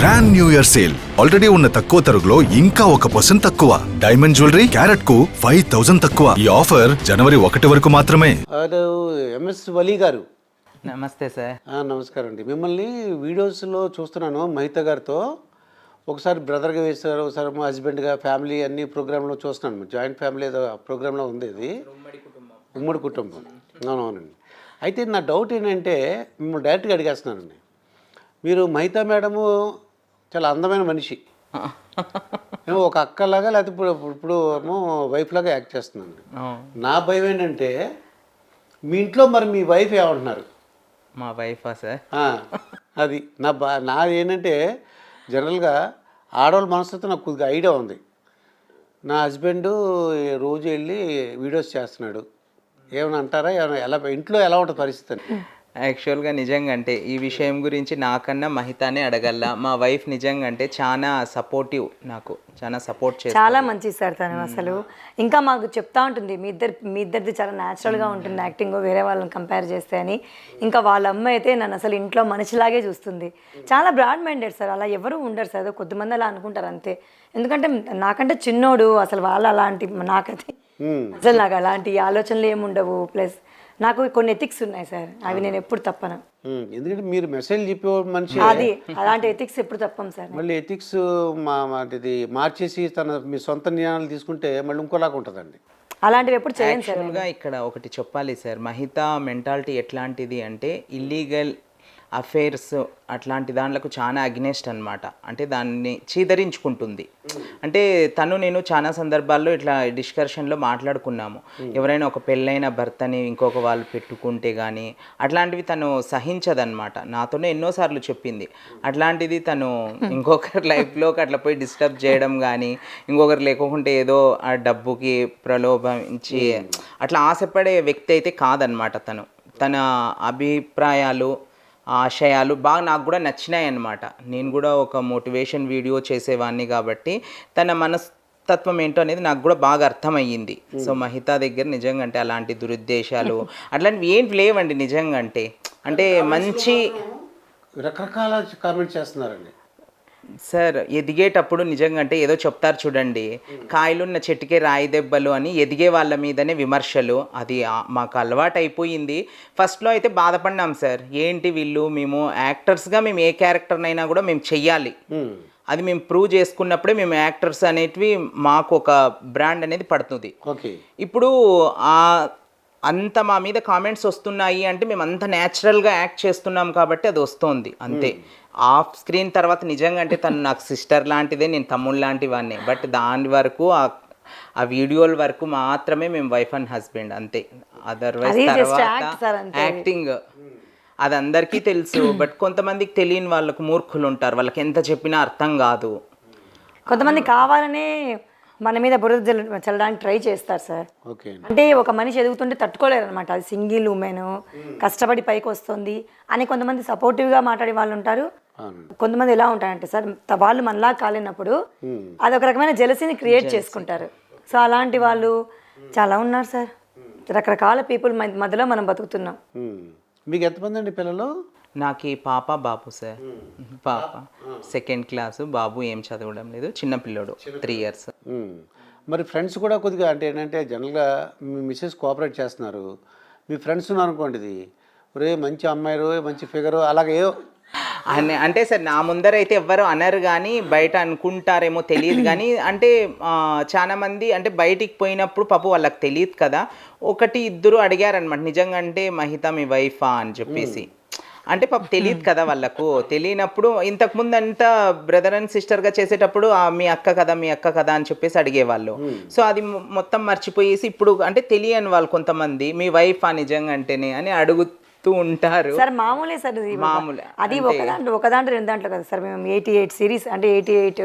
Grand new year sale already ఉన్న తక్కువ తరుగులో ఇంకా ఒక పర్సెంట్ తక్కువ. డైమండ్ జ్యువెలరీ క్యారెట్కు ఫైవ్ థౌసండ్ తక్కువ. ఈ ఆఫర్ జనవరి ఒకటి వరకు మాత్రమే. ఎంఎస్ వలీ గారు. నమస్తే సార్. నమస్కారం అండి. మిమ్మల్ని వీడియోస్లో చూస్తున్నాను మహిత గారితో. ఒకసారి బ్రదర్గా వేస్తారు ఒకసారి మా హస్బెండ్గా ఫ్యామిలీ అన్ని ప్రోగ్రాంలో చూస్తున్నాను. జాయింట్ ఫ్యామిలీ ఏదో ప్రోగ్రాంలో ఉంది ఇది. ఉమ్మడి కుటుంబం. అవునవునండి అయితే నా డౌట్ ఏంటంటే మిమ్మల్ని డైరెక్ట్గా అడిగేస్తున్నానండి. మీరు మహితా మేడము చాలా అందమైన మనిషి. ఏమో ఒక అక్కలాగా లేకపోతే ఇప్పుడు ఇప్పుడు ఏమో వైఫ్ లాగా యాక్ట్ చేస్తున్నాను. నా భయం ఏంటంటే మీ ఇంట్లో మరి మీ వైఫ్ ఏమంటున్నారు? మా వైఫా సార్? అది. నా బా నా ఏంటంటే జనరల్గా ఆడవాళ్ళ మనసుతో నాకు కొద్దిగా ఐడియా ఉంది. నా హస్బెండ్ రోజు వెళ్ళి వీడియోస్ చేస్తున్నాడు. ఏమైనా అంటారా? ఏమైనా ఎలా ఇంట్లో ఎలా ఉంటుంది పరిస్థితి అని. యాక్చువల్గా నిజంగా అంటే ఈ విషయం గురించి నాకన్నా మహితానే అడగల్లా. మా వైఫ్ నిజంగా అంటే చాలా సపోర్టివ్ నాకు. చాలా సపోర్ట్ చేస్తుంది. చాలా మంచి సార్ తను అసలు. ఇంకా మాకు చెప్తా ఉంటుంది. మీ ఇద్దరు మీ ఇద్దరిది చాలా న్యాచురల్గా ఉంటుంది యాక్టింగ్ వేరే వాళ్ళని కంపేర్ చేస్తే అని. ఇంకా వాళ్ళ అమ్మ అయితే నన్ను అసలు ఇంట్లో మనిషిలాగే చూస్తుంది. చాలా బ్రాడ్ మైండెడ్ సార్. అలా ఎవరు ఉండరు సార్. కొద్దిమంది అలా అనుకుంటారు అంతే. ఎందుకంటే నాకంటే చిన్నోడు అసలు వాళ్ళు అలాంటి నాకైతే అసలు నాకు అలాంటి ఆలోచనలు ఏమి ఉండవు ప్లస్ నాకు కొన్ని ఎథిక్స్ ఉన్నాయి సార్ అవి నేను ఎప్పుడు తప్పను. ఎందుకంటే మీరు మెసేజ్ చెప్పే మనిషి. అది అలాంటి ఎథిక్స్ ఎప్పుడు తప్పం సార్ మళ్ళీ ఎథిక్స్ మా మాటిది మార్చేసి తన మీ సొంత నిర్ణయాలు తీసుకుంటే మళ్ళీ ఇంకోలాగా ఉంటుందండి. అలాంటివి ఎప్పుడు చేయను సార్ యాక్చువల్గా ఇక్కడ ఒకటి చెప్పాలి సార్ మహిత మెంటాలిటీ ఎట్లాంటిది అంటే ఇల్లీగల్ అఫైర్స్ అట్లాంటి దాంట్లకు చాలా అగ్నెస్ట్ అన్నమాట. అంటే దాన్ని చీదరించుకుంటుంది. అంటే తను నేను చాలా సందర్భాల్లో ఇట్లా డిస్కషన్లో మాట్లాడుకున్నాము. ఎవరైనా ఒక పెళ్ళైన భర్తని ఇంకొక వాళ్ళు పెట్టుకుంటే కానీ అట్లాంటివి తను సహించదన్నమాట. నాతోనే ఎన్నోసార్లు చెప్పింది. అట్లాంటిది తను ఇంకొకరి లైఫ్లోకి అట్లా పోయి డిస్టర్బ్ చేయడం కానీ ఇంకొకరు లేకుంటే ఏదో ఆ డబ్బుకి ప్రలోభించి అట్లా ఆశపడే వ్యక్తి అయితే కాదనమాట తను. తన అభిప్రాయాలు ఆశయాలు బాగా నాకు కూడా నచ్చినాయి అన్నమాట నేను కూడా ఒక మోటివేషన్ వీడియో చేసేవాడిని కాబట్టి తన మనస్తత్వం ఏంటో అనేది నాకు కూడా బాగా అర్థమయ్యింది. సో మహితా దగ్గర నిజంగా అంటే అలాంటి దురుద్దేశాలు అట్లాంటివి ఏంటి లేవండి నిజంగా అంటే అంటే మంచి రకరకాల కామెంట్స్ చేస్తున్నారండి. సార్ ఎదిగేటప్పుడు నిజంగా అంటే ఏదో చెప్తారు చూడండి కాయలున్న చెట్టుకే రాయి దెబ్బలు అని ఎదిగే వాళ్ళ మీదనే విమర్శలు. అది మాకు అలవాటు అయిపోయింది ఫస్ట్లో అయితే బాధపడినాం సార్ ఏంటి వీళ్ళు మేము యాక్టర్స్గా మేము ఏ క్యారెక్టర్నైనా కూడా మేము చెయ్యాలి. అది మేము ప్రూవ్ చేసుకున్నప్పుడే మేము యాక్టర్స్ అనేటివి మాకు ఒక బ్రాండ్ అనేది పడుతుంది. ఓకే. ఇప్పుడు ఆ అంత మా మీద కామెంట్స్ వస్తున్నాయి అంటే మేము అంత న్యాచురల్గా యాక్ట్ చేస్తున్నాం కాబట్టి అది వస్తుంది అంతే. ఆఫ్ స్క్రీన్ తర్వాత నిజంగా అంటే తను నాకు సిస్టర్ లాంటిదే నేను తమ్ముడు లాంటి వాడిని. బట్ దాని వరకు ఆ ఆ వీడియోల వరకు మాత్రమే మేము వైఫ్ అండ్ హస్బెండ్ అంతే. అదర్వైజ్ తర్వాత. యాక్టింగ్ అది అందరికీ తెలుసు. బట్ కొంతమందికి తెలియని వాళ్ళకు మూర్ఖులు ఉంటారు. వాళ్ళకి ఎంత చెప్పినా అర్థం కాదు. కొంతమంది కావాలనే మన మీద బురద చల్లడానికి ట్రై చేస్తారు సార్. అంటే ఒక మనిషి ఎదుగుతుంటే తట్టుకోలేరు అనమాట అది సింగిల్ ఉమెన్ కష్టపడి పైకి వస్తుంది అని కొంతమంది సపోర్టివ్గా మాట్లాడే వాళ్ళు ఉంటారు. కొంతమంది ఎలా ఉంటారంటే సార్ వాళ్ళు మనలా కాలేనప్పుడు అది ఒక రకమైన జలసీని క్రియేట్ చేసుకుంటారు. సో అలాంటి వాళ్ళు చాలా ఉన్నారు సార్. రకరకాల పీపుల్ మధ్యలో మనం బతుకుతున్నాం. మీకు ఎంతమంది అండి పిల్లలు? నాకు పాప బాబు సార్. పాప. సెకండ్ క్లాసు బాబు ఏం చదవడం లేదు. చిన్న పిల్లోడు. Three years. మరి ఫ్రెండ్స్ కూడా కొద్దిగా అంటే ఏంటంటే జనరల్గా మీ మిస్సెస్ కోఆపరేట్ చేస్తున్నారు. మీ ఫ్రెండ్స్ ఉన్నారు అనుకోండి ఇది. ఒరే మంచి అమ్మాయి రో మంచి ఫిగరు అలాగే అని అంటే సార్ నా ముందర అయితే ఎవ్వరు అనరు కానీ బయట అనుకుంటారేమో తెలియదు కానీ అంటే ఆ, చాలా మంది అంటే బయటికి పోయినప్పుడు పాపం వాళ్ళకి తెలియదు కదా. ఒకటి ఇద్దరు అడిగారనమాట నిజంగా అంటే మహిత మీ వైఫా అని చెప్పేసి. అంటే పాప తెలియదు కదా వాళ్ళకు. తెలియనప్పుడు ఇంతకుముందు అంతా బ్రదర్ అండ్ సిస్టర్గా చేసేటప్పుడు "ఆ, మీ అక్క కదా మీ అక్క కదా అని చెప్పేసి అడిగేవాళ్ళు. సో అది మొత్తం మర్చిపోయేసి ఇప్పుడు అంటే తెలియని వాళ్ళు కొంతమంది మీ వైఫా నిజంగా అంటేనే అని అడుగుతూ ఉంటారు. సార్ మామూలే సార్ ఇది. మామూలే. అది ఒక దాంట్లో ఒక దాంట్లో రెండు దాంట్లో కదా సార్ మేము ఎయిటీ ఎయిట్ సిరీస్ అంటే ఎయిటీ ఎయిట్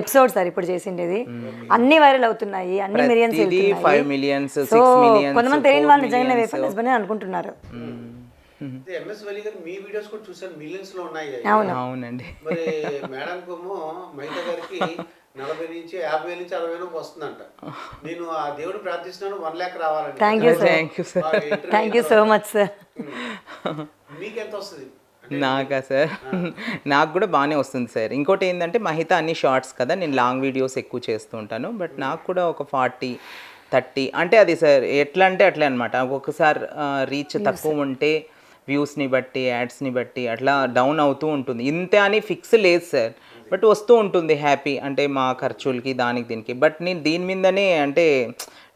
ఎపిసోడ్ సార్ ఇప్పుడు చేసిండేది. అన్ని వైరల్ అవుతున్నాయి అన్ని మిలియన్స్ ఫైవ్ మిలియన్స్ సో కొంతమంది తెలియని వాళ్ళు నిజంగానే వైఫ్ అండ్ హస్బెండ్ అనుకుంటున్నారు. ఎంఎస్ వలి గారు మీ వీడియోస్ కూడా చూసాను మిలియన్స్లో ఉన్నాయి అవును. అవునండి. మరి మేడం కోమో మహిళ గారికి నలభై నుంచి యాభై నుంచి అరవై వేలకు వస్తుందంట. నేను ఆ దేవుడు ప్రార్థిస్తున్నాను వన్ ల్యాక్ రావాలని. Thank you sir thank you sir thank you so much sir మీకు ఎంత వస్తుంది? నాకా సార్ నాకు కూడా బాగానే వస్తుంది సార్ ఇంకోటి ఏంటంటే మహిత అన్ని షార్ట్స్ కదా నేను లాంగ్ వీడియోస్ ఎక్కువ చేస్తూ ఉంటాను. బట్ నాకు కూడా ఒక ఫార్టీ థర్టీ అంటే అది సార్ ఎట్లా అంటే అట్లా అనమాట ఒక్కొక్కసారి రీచ్ తక్కువ ఉంటే వ్యూస్ని బట్టి యాడ్స్ని బట్టి అట్లా డౌన్ అవుతూ ఉంటుంది. ఇంతే అని ఫిక్స్ లేదు సార్ బట్ వస్తూ ఉంటుంది హ్యాపీ అంటే మా ఖర్చులకి దానికి దీనికి. బట్ నేను దీని మీదనే అంటే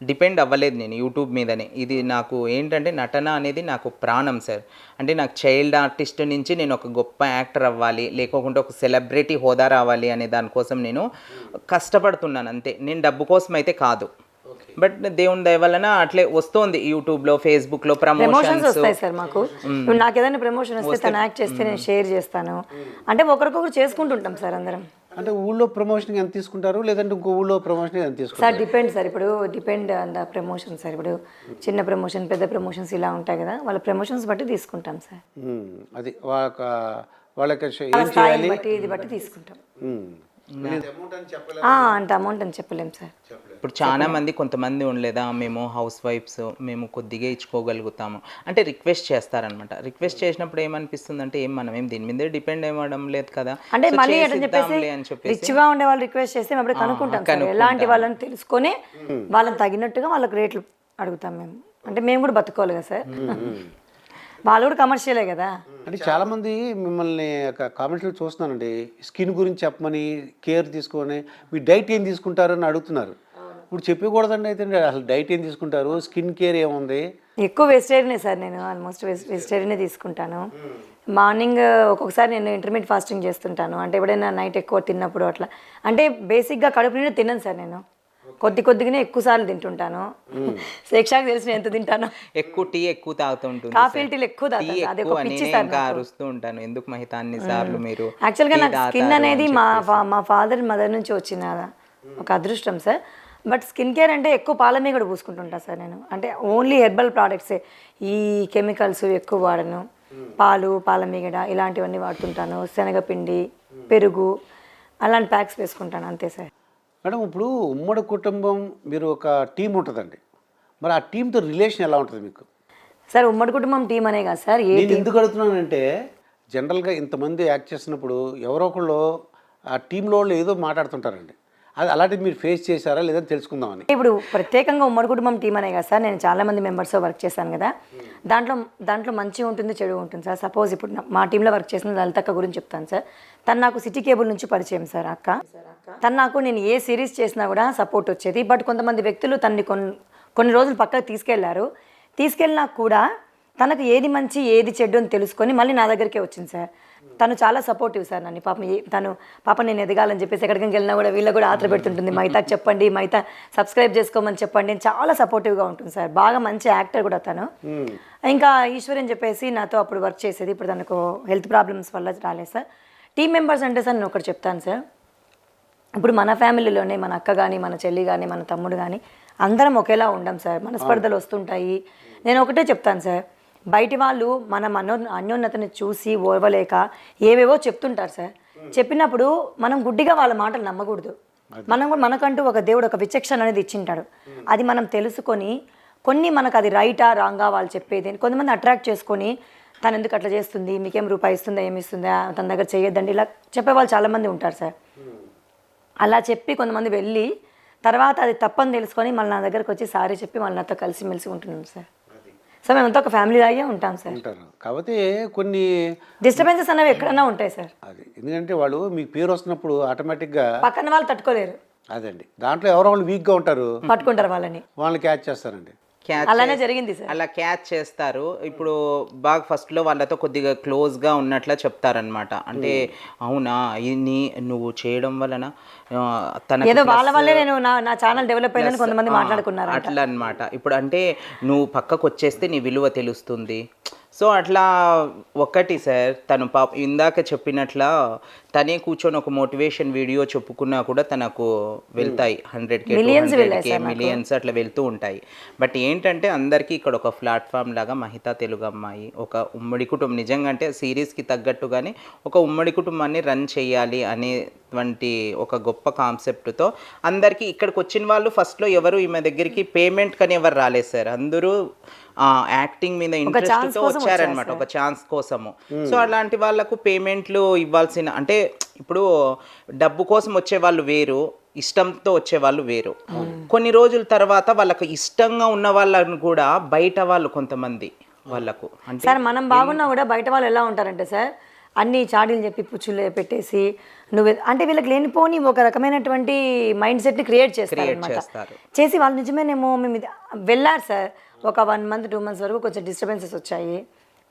డిపెండ్ అవ్వలేదు నేను యూట్యూబ్ మీదనే. ఇది నాకు ఏంటంటే నటన అనేది నాకు ప్రాణం సార్. అంటే నాకు చైల్డ్ ఆర్టిస్ట్ నుంచి నేను ఒక గొప్ప యాక్టర్ అవ్వాలి లేకుంటే ఒక సెలబ్రిటీ హోదా రావాలి అనే దానికోసం నేను కష్టపడుతున్నాను అంతే. నేను డబ్బు కోసం అయితే కాదు. బట్ దేవుని దయ వలన అట్లే వస్తోంది యూట్యూబ్లో ఫేస్బుక్లో ప్రమోషన్స్ ప్రమోషన్స్ వస్తాయి సార్ మాకు. ఇప్పుడు నాకు ఏదైనా ప్రమోషన్ వస్తే తను యాక్ట్ చేస్తే నేను షేర్ చేస్తాను. అంటే ఒకరికొకరు చేసుకుంటుంటాం సార్ అందరం. అంటే ఊళ్ళో ప్రమోషన్ ఎంత తీసుకుంటారు? లేదంటే ఇంకో ఊళ్ళో ప్రమోషన్ ఎంత తీసుకుంటారు? Sir depend sir. ఇప్పుడు depend on the promotion sir. ఇప్పుడు చిన్న ప్రమోషన్ పెద్ద ప్రమోషన్స్ ఇలా ఉంటాయి కదా వాళ్ళ ప్రమోషన్స్ బట్టి తీసుకుంటాం సార్. ఉమ్, అది వాళ్ళ వాళ్ళకి ఏం చేయాలి? బట్టి ఇది బట్టి తీసుకుంటాం. అంత అమౌంట్ అని చెప్పలేం సార్. ఇప్పుడు చాలా మంది కొంతమంది ఉండలేదా? మేము హౌస్ వైఫ్స్ మేము కొద్దిగా ఇచ్చుకోగలుగుతాము. అంటే రిక్వెస్ట్ చేస్తారనమాట రిక్వెస్ట్ చేసినప్పుడు ఏమనిపిస్తుంది అంటే ఏం మనం ఏం దీని మీదే డిపెండ్ అవ్వడం లేదు కదా? అంటే మళ్ళీ అని చెప్పేసి చెప్పేసి రిచ్గా ఉండే వాళ్ళు రిక్వెస్ట్ చేస్తే మేము అప్పుడు కనుక్కుంటాం ఎలాంటి వాళ్ళని తెలుసుకొని వాళ్ళని తగినట్టుగా వాళ్ళకి రేట్లు అడుగుతాం మేము. అంటే మేము కూడా బతుకోవాలి కదా సార్. వాళ్ళు కూడా కమర్షియలే కదా. అంటే చాలా మంది మిమ్మల్ని కామెంట్లో చూస్తున్నానండి. స్కిన్ గురించి చెప్పమని కేర్ తీసుకొని మీ డైట్ ఏం తీసుకుంటారు అని అడుగుతున్నారు. ఇప్పుడు చెప్పకూడదండి అయితే అసలు డైట్ ఏం తీసుకుంటారు? స్కిన్ కేర్ ఏముంది? ఎక్కువ వెజిటేరియనే సార్ నేను. ఆల్మోస్ట్ వెజిటేరియనే తీసుకుంటాను. మార్నింగ్ ఒక్కొక్కసారి నేను ఇంటర్మీడియట్ ఫాస్టింగ్ చేస్తుంటాను. అంటే ఎప్పుడైనా నైట్ ఎక్కువ తిన్నప్పుడు అట్లా. అంటే బేసిక్గా కడుపు నిండా తినను సార్ నేను. కొద్ది కొద్దిగానే ఎక్కువ సార్లు తింటుంటాను. శిక్షాకి తెలిసిన ఎంత తింటాను. ఎక్కువ టీ ఎక్కువ తాగుతూ ఉంటుంది కాఫీ. టీలు ఎక్కువ. అరుస్తూ ఉంటాను. ఎందుకు మహిత అన్ని సార్లు మీరు యాక్చువల్గా నాకు స్కిన్ అనేది అని మా మా ఫాదర్ మదర్ నుంచి వచ్చిన ఒక అదృష్టం సార్. బట్ స్కిన్ కేర్ అంటే ఎక్కువ పాల మీద కూడా పూసుకుంటుంటా సార్ నేను. అంటే ఓన్లీ హెర్బల్ ప్రోడక్ట్సే ఈ కెమికల్స్ ఎక్కువ వాడను. పాలు పాల మీగడ ఇలాంటివన్నీ వాడుతుంటాను. శనగపిండి పెరుగు అలాంటి ప్యాక్స్ వేసుకుంటాను. అంతే సార్. మేడం ఇప్పుడు ఉమ్మడి కుటుంబం మీరు ఒక టీం ఉంటుందండి. మరి ఆ టీంతో రిలేషన్ ఎలా ఉంటుంది మీకు? సార్ ఉమ్మడి కుటుంబం టీం అనే కదా సార్ ఏ నేను ఎందుకు అడుగుతున్నానంటే జనరల్గా ఇంతమంది యాక్ట్ చేస్తున్నప్పుడు ఎవరో ఒకళ్ళు ఆ టీంలో వాళ్ళు ఏదో మాట్లాడుతుంటారండి. అది అలాంటివి మీరు ఫేస్ చేశారా లేదని తెలుసుకుందామని. ఇప్పుడు ప్రత్యేకంగా ఉమ్మడి కుటుంబం టీం అనే కదా సార్ నేను చాలా మంది మెంబర్స్తో వర్క్ చేశాను కదా. దాంట్లో దాంట్లో మంచి ఉంటుంది చెడు ఉంటుంది సార్. సపోజ్ ఇప్పుడు మా టీంలో వర్క్ చేసిన లలితక్క గురించి చెప్తాను సార్. తను నాకు సిటీ కేబుల్ నుంచి పరిచయం సార్ అక్క. తను నాకు నేను ఏ సిరీస్ చేసినా కూడా సపోర్ట్ వచ్చేది. బట్ కొంతమంది వ్యక్తులు తనని కొన్ని కొన్ని రోజులు పక్కకు తీసుకెళ్ళారు. తీసుకెళ్ళినా కూడా తనకు ఏది మంచి ఏది చెడ్డు అని తెలుసుకొని మళ్ళీ నా దగ్గరికే వచ్చింది సార్. తను చాలా సపోర్టివ్ సార్ నన్ను. పాపం తను పాప నేను ఎదగాలని చెప్పేసి ఎక్కడికి వెళ్ళినా కూడా వీళ్ళకి కూడా ఆత్ర పెడుతుంటుంది. మైతాకి చెప్పండి మైతా సబ్స్క్రైబ్ చేసుకోమని చెప్పండి. చాలా సపోర్టివ్గా ఉంటుంది సార్. బాగా మంచి యాక్టర్ కూడా తను. ఇంకా ఈశ్వర్ అని చెప్పేసి నాతో అప్పుడు వర్క్ చేసేది. ఇప్పుడు తనకు హెల్త్ ప్రాబ్లమ్స్ వల్ల రాలేదు సార్. టీం మెంబర్స్ అంటే సార్ నేను ఒకటి చెప్తాను సార్. ఇప్పుడు మన ఫ్యామిలీలోనే మన అక్క కానీ మన చెల్లి కానీ మన తమ్ముడు కానీ అందరం ఒకేలా ఉండం సార్. మనస్పర్ధలు వస్తుంటాయి. నేను ఒకటే చెప్తాను సార్. బయటి వాళ్ళు మన మనో అన్యోన్నతని చూసి ఓర్వలేక ఏవేవో చెప్తుంటారు సార్. చెప్పినప్పుడు మనం గుడ్డిగా వాళ్ళ మాటలు నమ్మకూడదు. మనం కూడా మనకంటూ ఒక దేవుడు ఒక విచక్షణ అనేది ఇచ్చింటాడు. అది మనం తెలుసుకొని కొన్ని మనకు అది రైటా రాంగా వాళ్ళు చెప్పేది కొంతమంది అట్రాక్ట్ చేసుకొని తను ఎందుకు అట్లా చేస్తుంది మీకేం రూపాయి ఇస్తుందా ఏమి ఇస్తుందా తన దగ్గర చేయొద్దండి ఇలా చెప్పేవాళ్ళు చాలామంది ఉంటారు సార్. అలా చెప్పి కొంతమంది వెళ్ళి తర్వాత అది తప్పని తెలుసుకొని మళ్ళీ నా దగ్గరకు వచ్చి సారీ చెప్పి మళ్ళీ నాతో కలిసిమెలిసి ఉంటున్నాం సార్. సో మేమంతా ఒక ఫ్యామిలీ లాగే ఉంటాం సార్. ఉంటారు. కాకపోతే కొన్ని డిస్టర్బెన్సెస్ అనేవి ఎక్కడైనా ఉంటాయి సార్. అది ఎందుకంటే వాళ్ళు మీకు పేరు వస్తున్నప్పుడు ఆటోమేటిక్గా పక్కన వాళ్ళు తట్టుకోలేరు. అదండి. దాంట్లో ఎవరో వాళ్ళు వీక్గా ఉంటారు. పట్టుకుంటారు వాళ్ళని. వాళ్ళని క్యాచ్ చేస్తారండి. అలానే జరిగింది సార్. అలా క్యాచ్ చేస్తారు. ఇప్పుడు బాగా ఫస్ట్లో వాళ్ళతో కొద్దిగా క్లోజ్గా ఉన్నట్లా చెప్తారనమాట అంటే అవునా? ఇది నువ్వు చేయడం వలన ఆ, తనకు ఏదో వాళ్ళ వల్లే నేను నా నా ఛానల్ డెవలప్ అయిందని కొంతమంది మాట్లాడుకున్నారు అట్లా అన్నమాట ఇప్పుడు అంటే నువ్వు పక్కకు వచ్చేస్తే నీ విలువ తెలుస్తుంది. సో అట్లా ఒకటి సార్ తను పాప ఇందాక చెప్పినట్లా తనే కూర్చొని ఒక మోటివేషన్ వీడియో చెప్పుకున్నా కూడా తనకు వెళ్తాయి. హండ్రెడ్ కే. మిలియన్స్ అట్లా వెళ్తూ ఉంటాయి. బట్ ఏంటంటే అందరికీ ఇక్కడ ఒక ప్లాట్ఫామ్ లాగా మహితా తెలుగు అమ్మాయి ఒక ఉమ్మడి కుటుంబం. నిజంగా అంటే సిరీస్కి తగ్గట్టుగానే ఒక ఉమ్మడి కుటుంబాన్ని రన్ చేయాలి అనేటువంటి ఒక గొప్ప కాన్సెప్ట్తో అందరికీ ఇక్కడికి వచ్చిన వాళ్ళు ఫస్ట్లో ఎవరు ఈమె దగ్గరికి పేమెంట్ కానీ ఎవరు రాలేదు సార్. అందరూ యాక్టింగ్ మీద ఇంట్రెస్ట్ వచ్చారనమాట ఒక ఛాన్స్ కోసము సో అలాంటి వాళ్ళకు పేమెంట్లు ఇవ్వాల్సిన అంటే ఇప్పుడు డబ్బు కోసం వచ్చే వాళ్ళు వేరు ఇష్టంతో వచ్చే వాళ్ళు వేరు. కొన్ని రోజుల తర్వాత వాళ్ళకు ఇష్టంగా ఉన్న వాళ్ళని కూడా బయట వాళ్ళు కొంతమంది వాళ్ళకు. అంటే సార్ మనం బాగున్నా కూడా బయట వాళ్ళు ఎలా ఉంటారంటే సార్ అన్ని చాడీలు చెప్పి పుచ్చులు పెట్టేసి నువ్వు అంటే వీళ్ళకి లేనిపోని ఒక రకమైనటువంటి మైండ్ సెట్ని క్రియేట్ చేస్తారు. చేసి వాళ్ళు నిజమేనేమో మేము వెళ్ళారు సార్ ఒక వన్ మంత్ టూ మంత్స్ వరకు కొంచెం డిస్టర్బెన్సెస్ వచ్చాయి.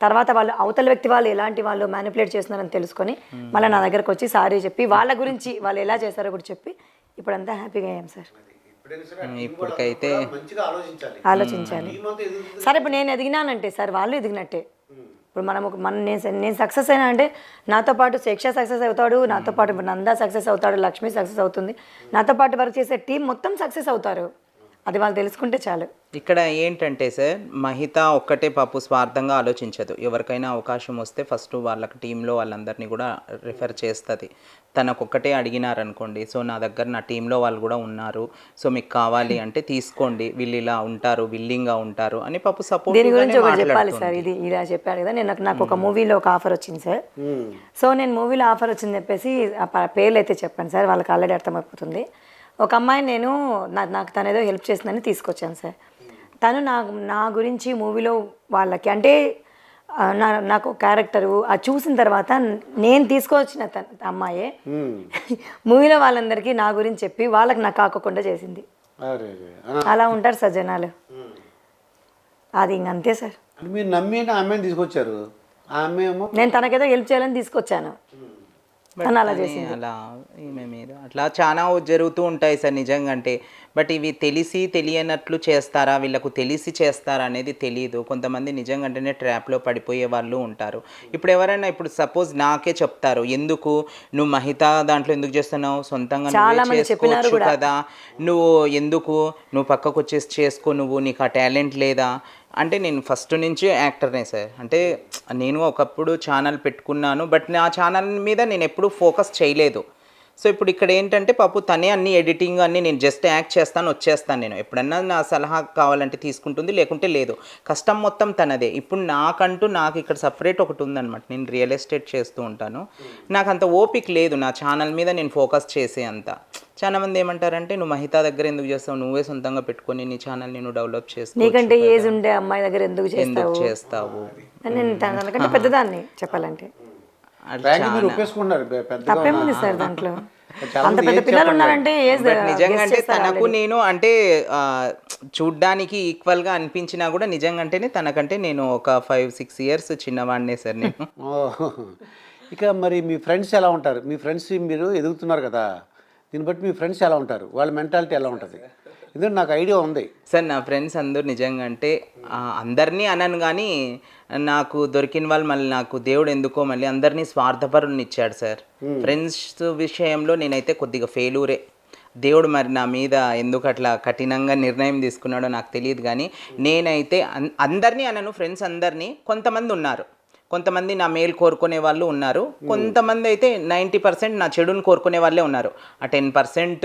తర్వాత వాళ్ళు అవతల వ్యక్తి వాళ్ళు ఎలాంటి వాళ్ళు మ్యానిపులేట్ చేస్తున్నారని తెలుసుకొని మళ్ళీ నా దగ్గరకు వచ్చి సారీ చెప్పి వాళ్ళ గురించి వాళ్ళు ఎలా చేస్తారో కూడా చెప్పి ఇప్పుడంతా హ్యాపీగా అయ్యాం సార్. ఇప్పటికైతే మంచిగా ఆలోచించాలి. ఆలోచించాలి. సరే ఇప్పుడు నేను ఎదిగినానంటే సార్ వాళ్ళు ఎదిగినట్టే. ఇప్పుడు మనం ఒక మన నేను నేను సక్సెస్ అయినా అంటే నాతో పాటు శిక్ష సక్సెస్ అవుతాడు నాతో పాటు ఇప్పుడు నందా సక్సెస్ అవుతాడు లక్ష్మి సక్సెస్ అవుతుంది. నాతో పాటు వర్క్ చేసే టీం మొత్తం సక్సెస్ అవుతారు. అది వాళ్ళు తెలుసుకుంటే చాలు. ఇక్కడ ఏంటంటే సార్ మహిత ఒక్కటే పాపు స్వార్థంగా ఆలోచించదు. ఎవరికైనా అవకాశం వస్తే ఫస్ట్ వాళ్ళకి టీంలో వాళ్ళందరినీ కూడా రిఫర్ చేస్తుంది. తనకొక్కటే అడిగినారనుకోండి సో నా దగ్గర నా టీంలో వాళ్ళు కూడా ఉన్నారు సో మీకు కావాలి అంటే తీసుకోండి వీళ్ళు ఇలా ఉంటారు విల్లింగ్గా ఉంటారు అని పాపు సపోర్ట్ దీని గురించి ఒకటి చెప్పాలి సార్ ఇది ఇలా చెప్పారు కదా నేను నాకు- ఒక మూవీలో ఒక ఆఫర్ వచ్చింది సార్. సో నేను మూవీలో ఆఫర్ వచ్చింది చెప్పేసి పేర్లు అయితే చెప్పాను సార్ వాళ్ళకి ఆల్రెడీ అర్థమైపోతుంది. ఒక అమ్మాయిని నేను నాకు తను ఏదో హెల్ప్ చేసిందని తీసుకొచ్చాను సార్. తను నా నా గురించి మూవీలో వాళ్ళకి అంటే నా నాకు క్యారెక్టరు అది చూసిన తర్వాత నేను తీసుకొచ్చిన తన అమ్మాయే. మూవీలో వాళ్ళందరికీ నా గురించి చెప్పి వాళ్ళకి నాకు కాకుండా చేసింది. అలా ఉంటారు సార్ జనాలు. అది ఇంక అంతే సార్. మీరు నమ్మి తీసుకొచ్చారు. నేను తనకేదో హెల్ప్ చేయాలని తీసుకొచ్చాను. అలా కానీ చేసింది. అలా ఈమె మీద అట్లా చాలా జరుగుతూ ఉంటాయి సార్ నిజంగా అంటే బట్ ఇవి తెలిసి తెలియనట్లు చేస్తారా? వీళ్ళకు తెలిసి చేస్తారా అనేది తెలియదు కొంతమంది నిజంగా అంటేనే ట్రాప్లో పడిపోయే వాళ్ళు ఉంటారు. ఇప్పుడు ఎవరైనా ఇప్పుడు సపోజ్ నాకే చెప్తారు. ఎందుకు? నువ్వు మహిత దాంట్లో ఎందుకు చేస్తున్నావు? సొంతంగా చేసుకోవచ్చు. కదా. నువ్వు ఎందుకు? నువ్వు పక్కకు వచ్చేసి చేసుకో నువ్వు నీకు ఆ టాలెంట్ లేదా? అంటే నేను ఫస్ట్ నుంచి యాక్టర్నే సార్. అంటే నేను ఒకప్పుడు ఛానల్ పెట్టుకున్నాను బట్ నా ఛానల్ మీద నేను ఎప్పుడూ ఫోకస్ చేయలేదు. సో ఇప్పుడు ఇక్కడ ఏంటంటే పాపు తనే అన్ని ఎడిటింగ్ అన్ని నేను జస్ట్ యాక్ట్ చేస్తాను వచ్చేస్తాను నేను. ఎప్పుడన్నా నా సలహా కావాలంటే తీసుకుంటుంది లేకుంటే లేదు. కష్టం మొత్తం తనదే. ఇప్పుడు నాకంటూ నాకు ఇక్కడ సపరేట్ ఒకటి ఉందన్నమాట. నేను రియల్ ఎస్టేట్ చేస్తూ ఉంటాను. నాకు అంత ఓపిక లేదు నా ఛానల్ మీద నేను ఫోకస్ చేసే అంత. చాలా మంది ఏమంటారంటే నువ్వు మహితా దగ్గర ఎందుకు చేస్తావు? నువ్వే సొంతంగా పెట్టుకొని నీ ఛానల్ నేను డెవలప్ నీకంటే ఏజ్ ఉండే అమ్మాయి దగ్గర ఎందుకు చేస్తావు? చేస్తావు? నేను పెద్దదాన్ని చెప్పాలంటే. మీరు తప్పేముంది సార్ దాంట్లో అంత పెద్ద పిల్లలు. ఉన్నారంటే నిజంగా అంటే తనకు. నేను అంటే చూడ్డానికి ఈక్వల్గా అనిపించినా కూడా నిజంగా అంటేనే తనకంటే నేను ఒక ఫైవ్ సిక్స్ ఇయర్స్ చిన్నవాడినే సార్ నేను ఓ. ఇక మరి మీ ఫ్రెండ్స్ ఎలా ఉంటారు మీ ఫ్రెండ్స్ మీరు ఎదుగుతున్నారు కదా దీన్ని బట్టి మీ ఫ్రెండ్స్ ఎలా ఉంటారు వాళ్ళ మెంటాలిటీ ఎలా ఉంటుంది ఎందుకంటే నాకు ఐడియా ఉంది. సార్ నా ఫ్రెండ్స్ అందరూ నిజంగా అంటే అందరినీ అనను కానీ నాకు దొరికిన వాళ్ళు మళ్ళీ నాకు దేవుడు ఎందుకో మళ్ళీ అందరినీ స్వార్థపరుని ఇచ్చాడు సార్ ఫ్రెండ్స్ విషయంలో నేనైతే కొద్దిగా ఫెయిలూరే. దేవుడు మరి నా మీద ఎందుకు అట్లా కఠినంగా నిర్ణయం తీసుకున్నాడో నాకు తెలియదు కానీ నేనైతే అందరినీ అనను ఫ్రెండ్స్ అందరినీ కొంతమంది ఉన్నారు. కొంతమంది నా మేలు కోరుకునే వాళ్ళు ఉన్నారు. కొంతమంది అయితే నైంటీ పర్సెంట్ నా చెడుని కోరుకునే వాళ్ళే ఉన్నారు. ఆ టెన్ పర్సెంట్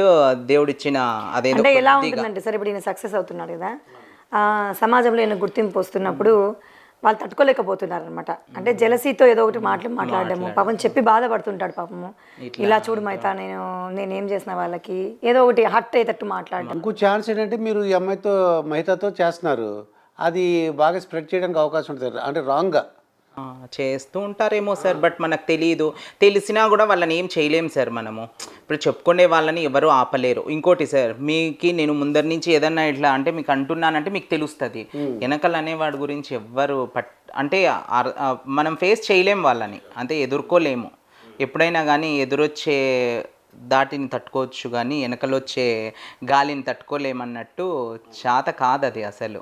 దేవుడిచ్చిన అదేదో అంటే ఎలా ఉంటుందంటే సార్ ఇప్పుడు ఈయన సక్సెస్ అవుతున్నాడు కదా ఆ, సమాజంలో ఈయన గుర్తింపు వస్తున్నప్పుడు వాళ్ళు తట్టుకోలేకపోతున్నారు అనమాట అంటే జలసీతో ఏదో ఒకటి మాటలు మాట్లాడడము. పాపం చెప్పి బాధపడుతుంటాడు పాపము. ఇలా చూడు మైతా నేను నేనేం చేసిన వాళ్ళకి? ఏదో ఒకటి హట్ అయ్యేటట్టు మాట్లాడడం. ఇంకో ఛాన్స్ ఏంటంటే మీరు ఈ అమ్మాయితో మహితతో చేస్తున్నారు. అది బాగా స్ప్రెడ్ చేయడానికి అవకాశం ఉంటుంది. అంటే రాంగ్గా చేస్తూ ఉంటారేమో సార్ బట్ మనకు తెలియదు తెలిసినా కూడా వాళ్ళని ఏం చేయలేం సార్ మనము. ఇప్పుడు చెప్పుకునే వాళ్ళని ఎవరు ఆపలేరు. ఇంకోటి సార్ మీకు నేను ముందరి నుంచి ఏదన్నా ఇట్లా అంటే మీకు అంటున్నానంటే మీకు తెలుస్తుంది. వెనకలు అనేవాడి గురించి ఎవ్వరు పట్ అంటే మనం ఫేస్ చేయలేం వాళ్ళని. అంటే ఎదుర్కోలేము. ఎప్పుడైనా కానీ ఎదురొచ్చే దాటిని తట్టుకోవచ్చు కానీ వెనకలొచ్చే గాలిని తట్టుకోలేమన్నట్టు చేత కాదు అది అసలు.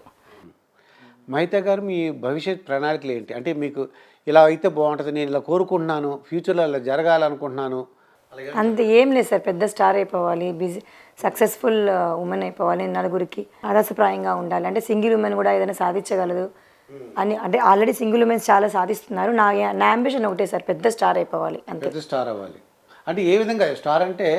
మహిత గారు మీ భవిష్యత్ ప్రణాళికలు ఏంటి? అంటే మీకు ఇలా అయితే బాగుంటుంది నేను ఇలా కోరుకుంటున్నాను ఫ్యూచర్లో ఇలా జరగాలనుకుంటున్నాను. అంత ఏం లేదు సార్ పెద్ద స్టార్ అయిపోవాలి బిజీ సక్సెస్ఫుల్ ఉమెన్ అయిపోవాలి నలుగురికి ఆదర్శప్రాయంగా ఉండాలి. అంటే సింగిల్ ఉమెన్ కూడా ఏదైనా సాధించగలదు అని అంటే ఆల్రెడీ సింగిల్ ఉమెన్స్ చాలా సాధిస్తున్నారు. నా నా అంబిషన్ ఒకటే సార్ పెద్ద స్టార్ అయిపోవాలి అంతే. పెద్ద స్టార్ అవ్వాలి. అంటే ఏ విధంగా స్టార్ అంటే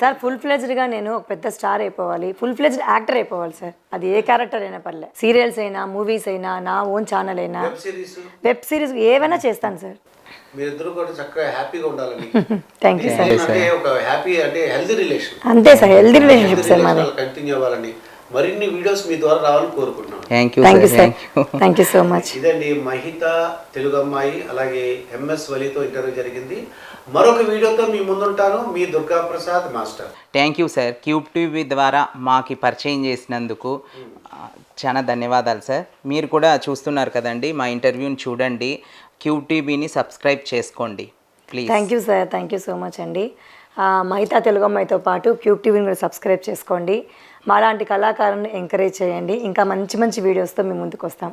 సార్ ఫుల్ ఫ్లెజ్డ్గా నేను ఒక పెద్ద స్టార్ అయిపోవాలి. ఫుల్ ఫ్లెజ్డ్ యాక్టర్ అయిపోవాలి సార్. అది ఏ క్యారెక్టర్ అయినా పర్లే. సీరియల్స్ అయినా మూవీస్ అయినా నా ఓన్ ఛానల్ అయినా. వెబ్ సిరీస్ ఏవైనా చేస్తాను సార్. మీరిద్దరు కూడా చక్కగా హ్యాపీగా ఉండాలని థ్యాంక్ యూ సార్ అంటే ఒక హ్యాపీ అంటే హెల్తీ రిలేషన్ అంతే సార్ హెల్దీ రిలేషన్షిప్ సార్ మాది. కంటిన్యూ అవ్వాలని. మరిన్ని వీడియోస్ మీ ద్వారా రావాలని కోరుకుంటున్నాను. Thank you thank you sir sir thank you thank you so much ఇదండి మహిత తెలుగు అమ్మాయి అలాగే ఎంఎస్ వలితో ఇంటర్వ్యూ జరిగింది. మరొక వీడియోతో మీ ముందుంటాను. మీ Durga Prasad master thank you sir Cube TV ద్వారా మాకి పరిచయం చేసినందుకు చాలా ధన్యవాదాలు సార్ మీరు కూడా చూస్తున్నారు కదండి మా ఇంటర్వ్యూని చూడండి. క్యూబ్ టీవీని సబ్స్క్రైబ్ చేసుకోండి please thank you sir thank you so much అండి. మహితా తెలుగు అమ్మాయితో పాటు క్యూబ్ టీవీని కూడా సబ్స్క్రైబ్ చేసుకోండి. మాలాంటి కళాకారులను ఎంకరేజ్ చేయండి. ఇంకా మంచి మంచి వీడియోస్తో మేము ముందుకు వస్తాం.